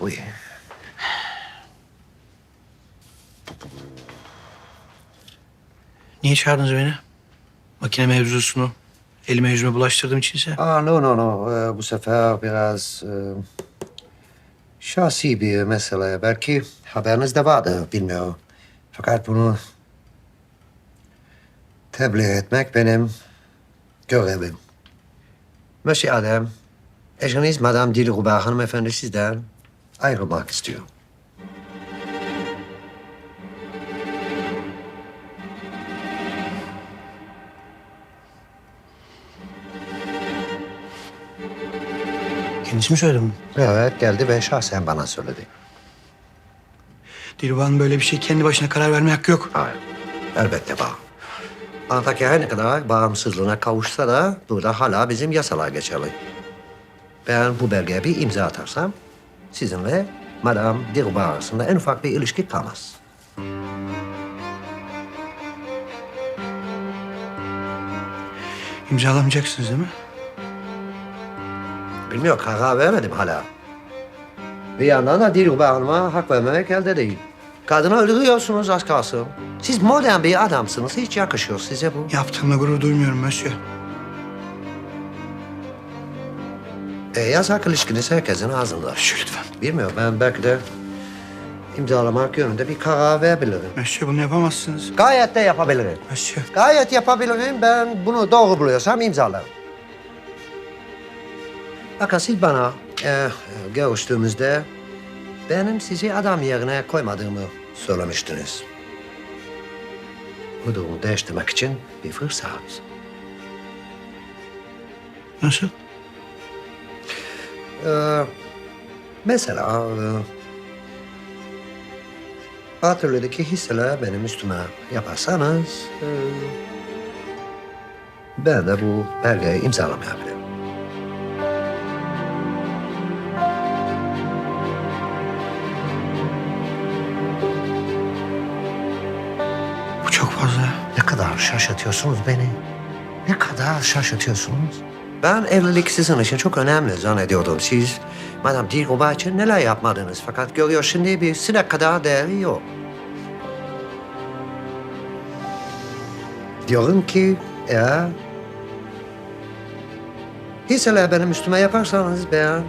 Uy. Niye çağırdınız beni? Makine mevzusunu elime yüzüme bulaştırdığım içinse. Aa, no, no, no. Ee, bu sefer biraz e, şahsi bir mesele. Belki haberiniz de vardı, bilmiyorum. Fakat bunu tebliğ etmek benim görevim. Monsieur Adem, eşiniz Madame Dilruba hanımefendi sizden ayrılmak istiyor. Kendisi mi söyledi bunu? Evet, geldi ve şahsen bana söyledi. Dilruban'ın böyle bir şey kendi başına karar verme hakkı yok. Hayır, elbette var. Antakya her ne kadar bağımsızlığına kavuşsa da burada hala bizim yasalar geçerli. Ben bu belgeye bir imza atarsam sizinle Madame Dilruba arasında en ufak bir ilişki kalmaz. İmzalamayacaksınız değil mi? Bilmiyorum, karar vermedim hala. Bir yandan da Dilruba Hanım'a hak vermemek elde değil. Kadını öldürüyorsunuz az kalsın. Siz modern bir adamsınız, hiç yakışıyor size bu. Yaptığımla gurur duymuyorum Mösyö. E, yasak ilişkiniz herkesin ağzında. Mösyö lütfen. Bilmiyorum, ben belki de imzalamak yönünde bir karar verebilirim. Mösyö bunu yapamazsınız. Gayet de yapabilirim. Mösyö. Gayet yapabilirim. Ben bunu doğru buluyorsam imzalarım. Bakın siz bana e, görüştüğümüzde benim sizi adam yerine koymadığımı söylemiştiniz. Bu durumu değiştirmek için bir fırsat. Nasıl? Ee, mesela e, atölyedeki hisseler benim üstüme yaparsanız e, ben de bu belgeyi imzalamayabilirim. Bu çok fazla. Ne kadar şaşırtıyorsunuz beni. Ne kadar şaşırtıyorsunuz. Ben evlilik sizin için çok önemli zannediyordum. Siz Madame Dilruba için neler yapmadınız. Fakat görüyor şimdi bir sinek kadar değeri yok. Diyorum ki eğer hisseler benim üstüme yaparsanız ben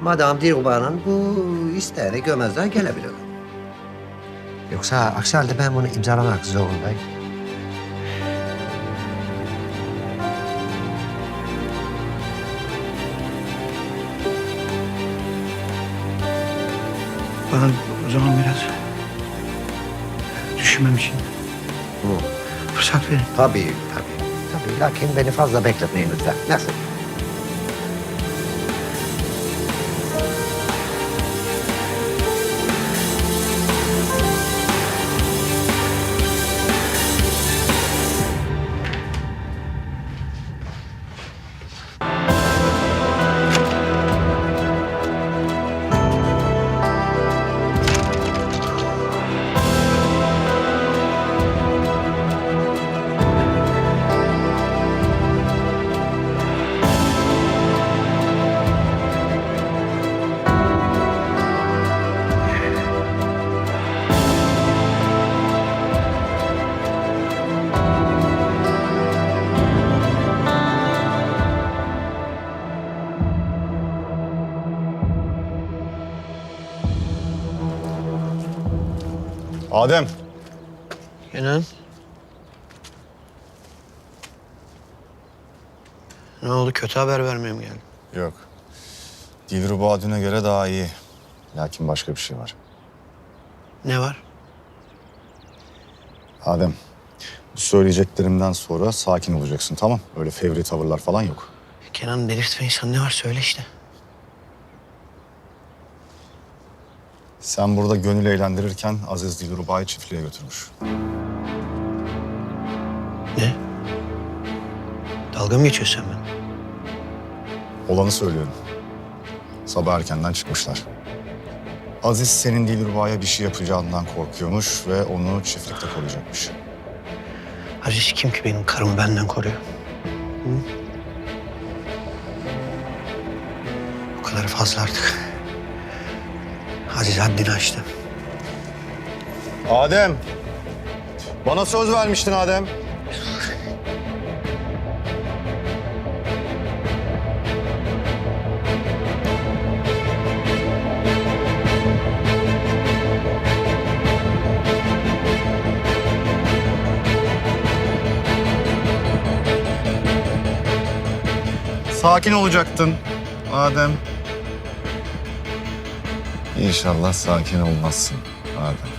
Madame Dilruba'nın bu isteğini görmezden gelebilirim. Yoksa aksi halde ben bunu imzalamak zorundayım. Bana o zaman biraz düşünmem için Hı. fırsat verin. Tabii, tabii. Tabii, lakin beni fazla bekletmeyin lütfen. Nasıl? Adem, Kenan. Ne oldu? Kötü haber vermeye mi geldin? yok. Dilruba düne göre daha iyi. Lakin başka bir şey var. Ne var? Adem, bu söyleyeceklerimden sonra sakin olacaksın tamam? Öyle fevri tavırlar falan yok. Kenan delirtme insan ne var söyle işte. Sen burada gönül eğlendirirken Aziz Dilruba'yı çiftliğe götürmüş. Ne? Dalga mı geçiyorsun sen benimle? Olanı söylüyorum. Sabah erkenden çıkmışlar. Aziz senin Dilruba'ya bir şey yapacağından korkuyormuş ve onu çiftlikte koruyacakmış. Aziz kim ki benim karımı benden koruyor? Hı? Bu kadar fazla artık. Aziz haddini aştı. Adem. Bana söz vermiştin Adem. Sakin olacaktın Adem. İnşallah sakin olmazsın Adem.